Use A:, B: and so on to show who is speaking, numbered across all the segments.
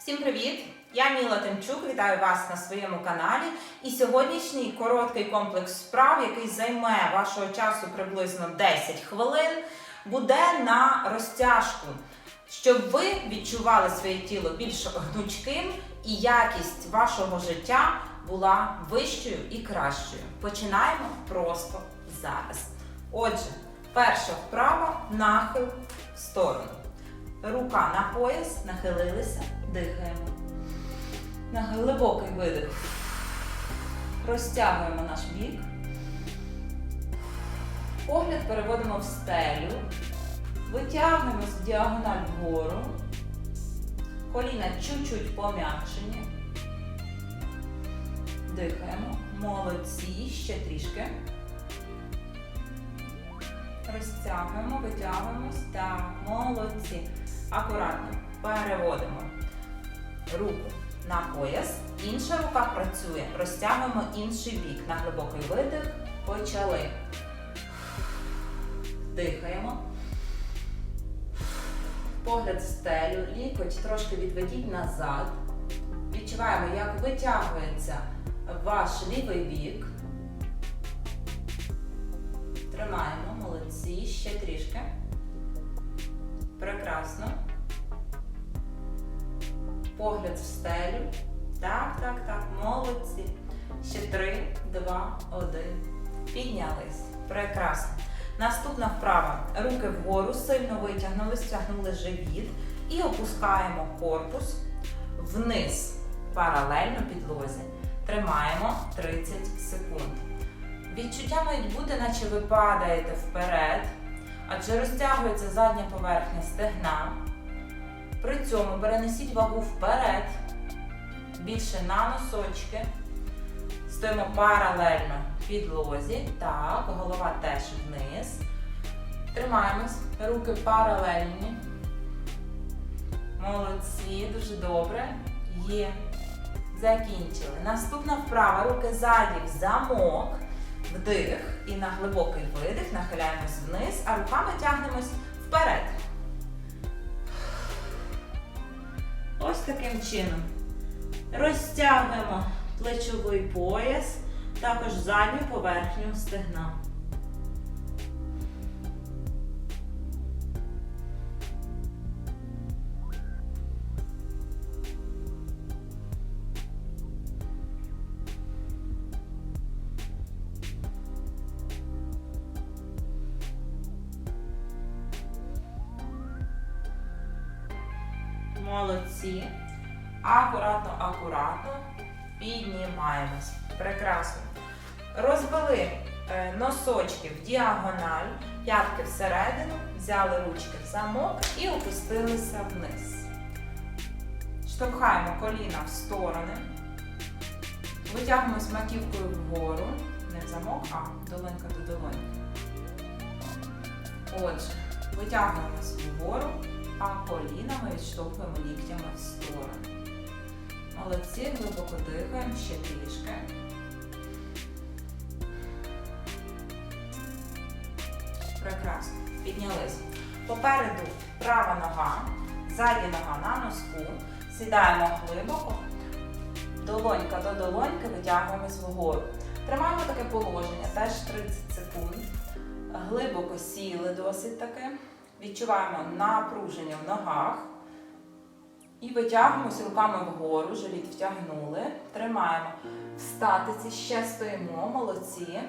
A: Всім привіт! Я Міла Тимчук, вітаю вас на своєму каналі. І сьогоднішній короткий комплекс справ, який займе вашого часу приблизно 10 хвилин, буде на розтяжку, щоб ви відчували своє тіло більш гнучким і якість вашого життя була вищою і кращою. Починаємо просто зараз. Отже, перша вправа нахил в сторону. Рука на пояс, нахилилися, дихаємо. На глибокий видих. Розтягуємо наш бік. Погляд переводимо в стелю. Витягуємось в діагональ вгору. Коліна чуть-чуть пом'якшені. Дихаємо. Молодці. Ще трішки. Розтягуємо, витягуємось. Так, молодці. Акуратно переводимо руку на пояс. Інша рука працює. Розтягуємо інший бік. На глибокий видих. Почали. Дихаємо. Погляд в стелю. Лікоть трошки відведіть назад. Відчуваємо, як витягується ваш лівий бік. Тримаємо, молодці, ще трішки. Прекрасно. Погляд в стелю. Так, так, так, молодці. Ще три, два, один. Піднялись. Прекрасно. Наступна вправа. Руки вгору, сильно витягнули, стягнули живіт і опускаємо корпус вниз, паралельно підлозі. Тримаємо 30 секунд. Відчуття мають бути, наче ви падаєте вперед, адже розтягується задня поверхня стегна. При цьому перенесіть вагу вперед, більше на носочки. Стоїмо паралельно підлозі. Так, голова теж вниз. Тримаємось, руки паралельні. Молодці, дуже добре. Є. Закінчили. Наступна вправа. Руки ззаді в замок. Вдих і на глибокий видих нахиляємось вниз, а руками тягнемось вперед. Ось таким чином. Розтягуємо плечовий пояс, також задню поверхню стегна. Піднімаємось. Прекрасно. Розвели е, носочки в діагональ, п'ятки всередину, взяли ручки в замок і опустилися вниз. Штовхаємо коліна в сторони. Витягуємось маківкою вгору. Не в замок, а долонька до долоньки. Отже, витягуємось вгору а колінами відштовхуємо ліктями в сторону. Молодці, глибоко дихаємо, ще трішки. Прекрасно. Піднялись. Попереду права нога, задня нога на носку. Сідаємо глибоко. Долонька до долоньки витягуємось вгору. Тримаємо таке положення, теж 30 секунд. Глибоко сіли досить таки. Відчуваємо напруження в ногах. І витягуємося руками вгору, живіт втягнули. Тримаємо в статиці, ще стоїмо, молодці.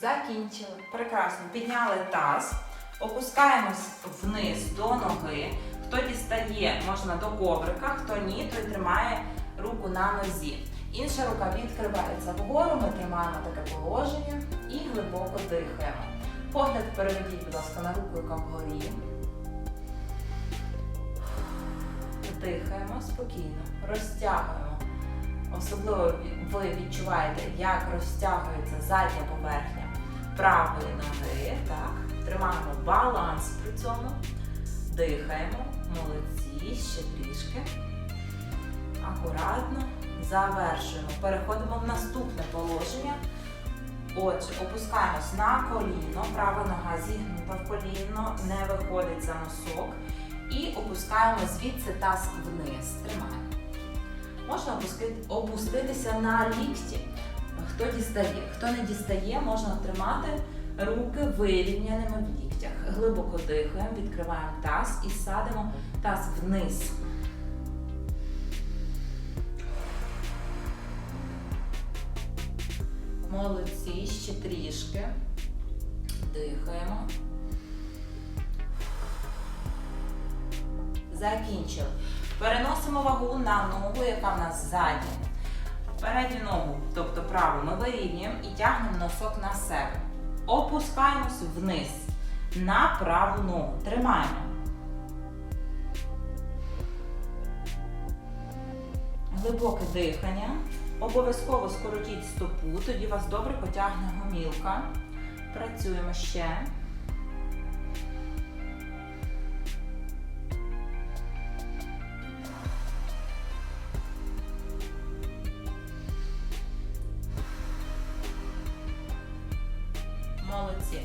A: Закінчили. Прекрасно. Підняли таз. Опускаємось вниз до ноги. Хто дістає, можна до коврика, хто ні, той тримає руку на нозі. Інша рука відкривається вгору, ми тримаємо таке положення і глибоко дихаємо. Погляд переведіть, будь ласка, на руку, яка вгорі. Дихаємо спокійно, розтягуємо. Особливо ви відчуваєте, як розтягується задня поверхня правої ноги. Так. Тримаємо баланс при цьому. Дихаємо. Молодці, ще трішки. Акуратно. Завершуємо. Переходимо в наступне положення. Отже, опускаємось на коліно, права нога зігнута в коліно, не виходить за носок. І опускаємо звідси таз вниз. Тримаємо. Можна опуститися на лікті. Хто дістає, хто не дістає, можна тримати руки вирівняними в ліктях. Глибоко дихаємо, відкриваємо таз і садимо таз вниз. Молодці, ще трішки. Дихаємо. Закінчили. Переносимо вагу на ногу, яка в нас ззаді. Передню ногу, тобто праву, ми вирівнюємо і тягнемо носок на себе. Опускаємось вниз на праву ногу. Тримаємо. Глибоке дихання. Обов'язково скоротіть стопу, тоді вас добре потягне гомілка. Працюємо ще. Молодці.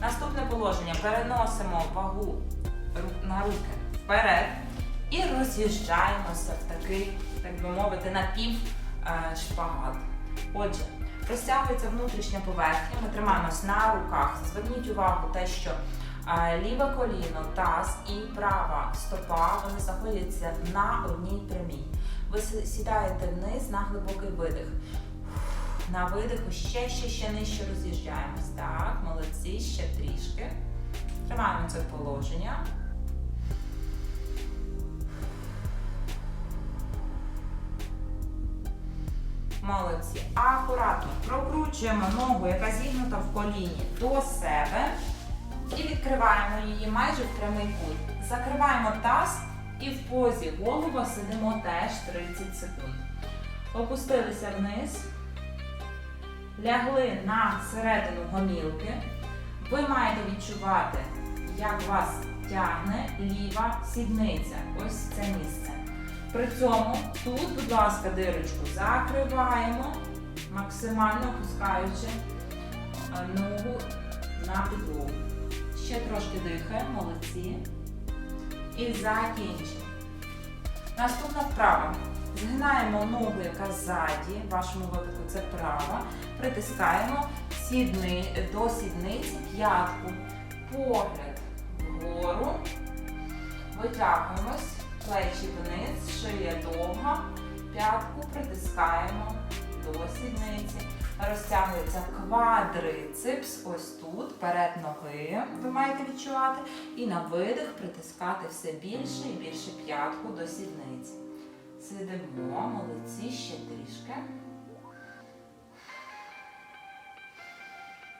A: Наступне положення. Переносимо вагу на руки вперед і роз'їжджаємося в такий, так би мовити, напів шпагат. Отже, розтягується внутрішня поверхня, ми тримаємось на руках. Зверніть увагу те, що е, ліве коліно, таз і права стопа вони знаходяться на одній прямій. Ви сідаєте вниз на глибокий видих. На видиху ще, ще, ще нижче роз'їжджаємось. Так, молодці, ще трішки. Тримаємо це положення. Молодці. Акуратно прокручуємо ногу, яка зігнута в коліні до себе. І відкриваємо її майже в прямий кут. Закриваємо таз і в позі голуба сидимо теж 30 секунд. Опустилися вниз. Лягли на середину гомілки. Ви маєте відчувати, як вас тягне ліва сідниця. Ось це місце. При цьому тут, будь ласка, дирочку закриваємо, максимально опускаючи е, ногу на підлогу. Ще трошки дихаємо, молодці. І закінчимо. Наступна вправа. Згинаємо ногу, яка ззаді, в вашому випадку це права. Притискаємо сідни, до сідниці п'ятку. Погляд вгору. Витягуємось, плечі вниз, шия довга. П'ятку притискаємо до сідниці. Розтягується квадрицепс, ось тут, перед ноги, ви маєте відчувати. І на видих притискати все більше і більше п'ятку до сідниці. Сидимо, молодці, ще трішки.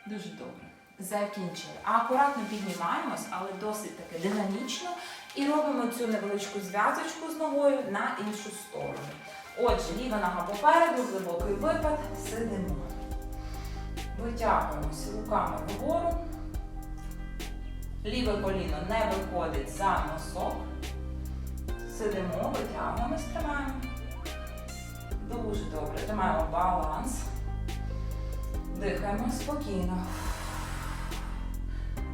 A: Дуже добре. Закінчили. А акуратно піднімаємось, але досить таки динамічно. І робимо цю невеличку зв'язочку з ногою на іншу сторону. Отже, ліва нога попереду, глибокий випад, сидимо. Витягуємося руками вгору. Ліве коліно не виходить за носок. Сидимо, витягуємось, тримаємо. Дуже добре. Тримаємо баланс. Дихаємо спокійно.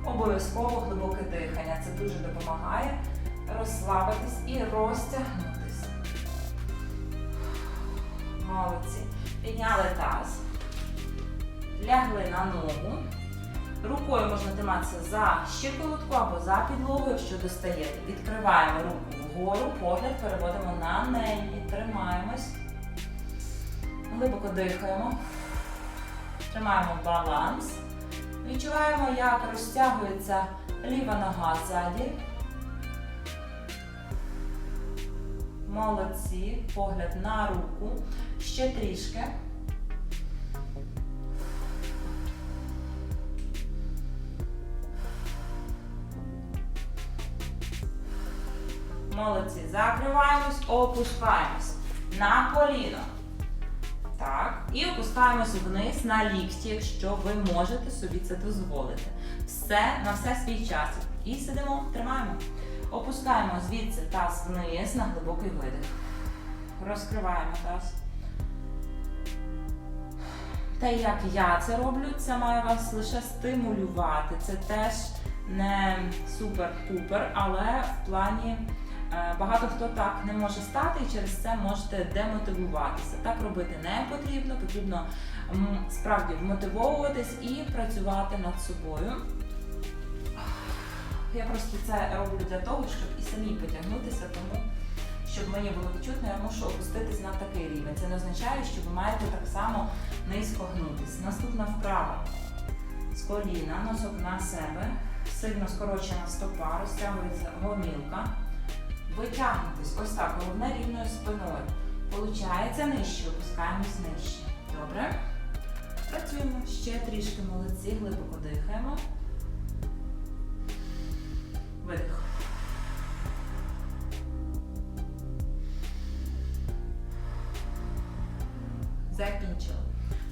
A: Обов'язково глибоке дихання. Це дуже допомагає розслабитись і розтягнутися. Молодці. Підняли таз. Лягли на ногу. Рукою можна триматися за щиколотку або за підлогу, якщо достаєте. Відкриваємо руку вгору, погляд переводимо на неї. Тримаємось. Глибоко дихаємо. Тримаємо баланс. Відчуваємо, як розтягується ліва нога ззаді. Молодці. Погляд на руку. Ще трішки. Молодці. Закриваємось, опускаємось на коліно. Так. І опускаємось вниз на лікті, якщо ви можете собі це дозволити. Все на все свій час. І сидимо, тримаємо. Опускаємо звідси таз вниз на глибокий видих. Розкриваємо таз. те, як я це роблю, це має вас лише стимулювати. Це теж не супер-пупер, але в плані багато хто так не може стати і через це можете демотивуватися. Так робити не потрібно, потрібно справді вмотивовуватись і працювати над собою. Я просто це роблю для того, щоб і самі потягнутися, тому щоб мені було відчутно, я мушу опуститись на такий рівень. Це не означає, що ви маєте так само низько гнутись. Наступна вправа. З коліна, носок на себе, сильно скорочена стопа, розтягується гомілка. Витягнутись, ось так, головне рівною спиною. Получається нижче, опускаємось нижче. Добре? Працюємо ще трішки молодці, глибоко дихаємо. Видих. Закінчили.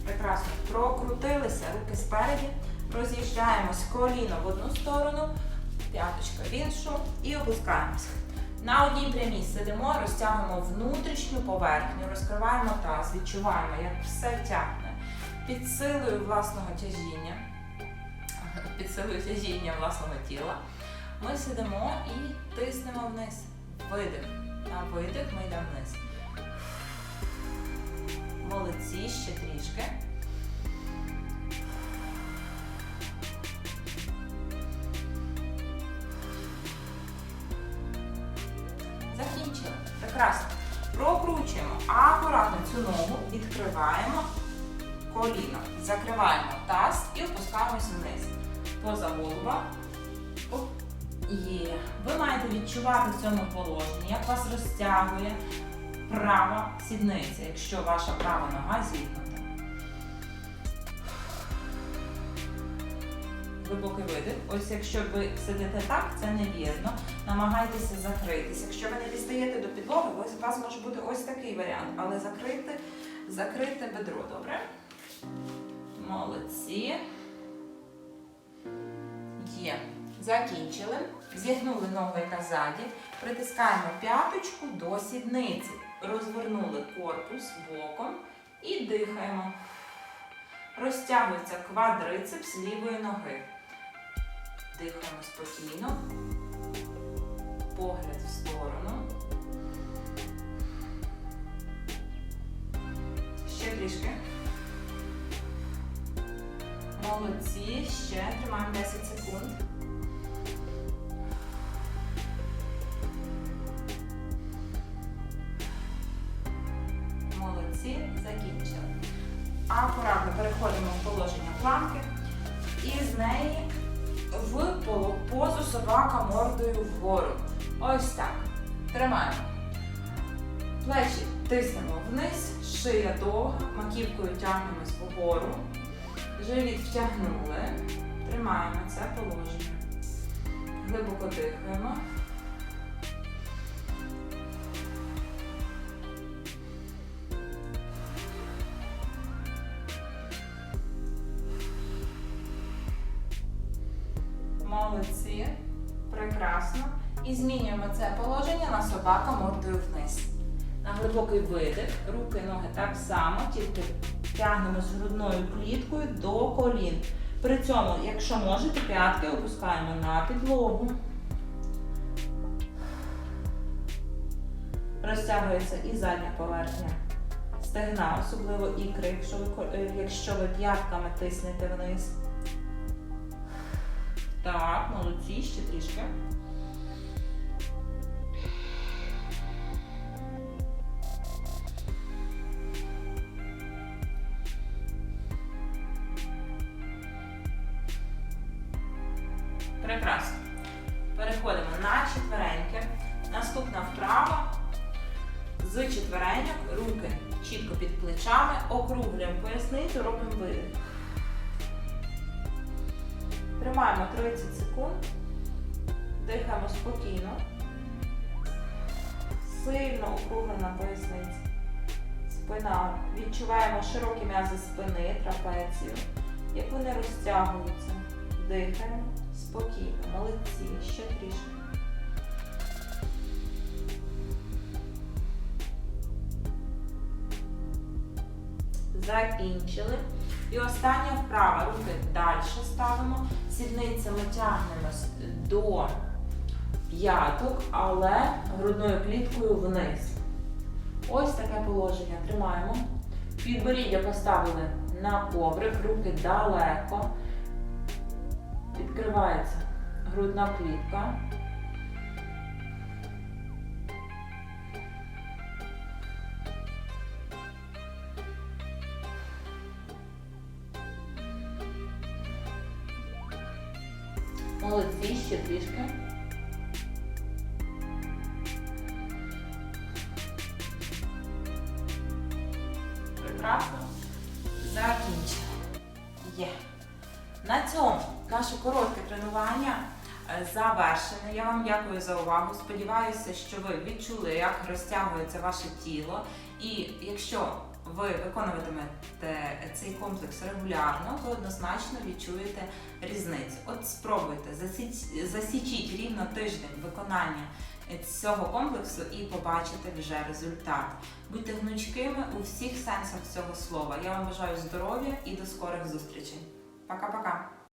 A: Прекрасно. Прокрутилися, руки спереді. Роз'їжджаємось коліно в одну сторону, п'яточка в іншу і опускаємося. На одній прямій сидимо, розтягуємо внутрішню поверхню, розкриваємо таз, відчуваємо, як все тягне. Під силою власного тяжіння, під силою тяжіння власного тіла. Ми сидимо і тиснемо вниз. Видих. На видих ми йдемо вниз. Молодці, ще трішки. Прекрасно. Прокручуємо. Акуратно цю ногу відкриваємо коліно. Закриваємо таз і опускаємося вниз. Поза голова. Є. Ви маєте відчувати в цьому положенні, як вас розтягує права сідниця, якщо ваша права нога зігнута. Глибокий видих. Ось якщо ви сидите так, це невірно. Намагайтеся закритися. Якщо ви не дістаєте до підлоги, ось у вас може бути ось такий варіант, але закрити, закрити бедро, добре? Молодці. Є. Закінчили. Зігнули ногу, яка ззаді. Притискаємо п'яточку до сідниці. Розвернули корпус боком і дихаємо. Розтягується квадрицепс лівої ноги. Дихаємо спокійно. Погляд в сторону. Ще трішки. Молодці. Ще тримаємо 10 секунд. Маківкою тягнемось вгору. Живіт втягнули. Тримаємо це положення. Глибоко дихаємо. Молодці. Прекрасно. І змінюємо це положення на собака глибокий видих, руки, ноги так само, тільки тягнемо з грудною кліткою до колін. При цьому, якщо можете, п'ятки опускаємо на підлогу. Розтягується і задня поверхня стегна, особливо ікри, якщо ви, е, якщо ви п'ятками тиснете вниз. Так, молодці, ще трішки. З четвереньок руки чітко під плечами, округлюємо поясницю, робимо видих. Тримаємо 30 секунд. Дихаємо спокійно. Сильно округлена поясниця. Спина. Відчуваємо широкі м'язи спини, трапецію. Як вони розтягуються. Дихаємо спокійно. Молодці. Ще трішки. Закінчили. І остання вправа. Руки далі ставимо. Сідницями тягнемось до п'яток, але грудною кліткою вниз. Ось таке положення. Тримаємо. Підборіддя поставили на коврик, руки далеко. Відкривається грудна клітка. Ще трішки. Закінчили. Є. На цьому наше коротке тренування е, завершене. Я вам дякую за увагу. Сподіваюся, що ви відчули, як розтягується ваше тіло. І якщо ви виконуватимете цей комплекс регулярно, то однозначно відчуєте різницю. От спробуйте, засіч- засічіть рівно тиждень виконання цього комплексу і побачите вже результат. Будьте гнучкими у всіх сенсах цього слова. Я вам бажаю здоров'я і до скорих зустрічей. Пока-пока!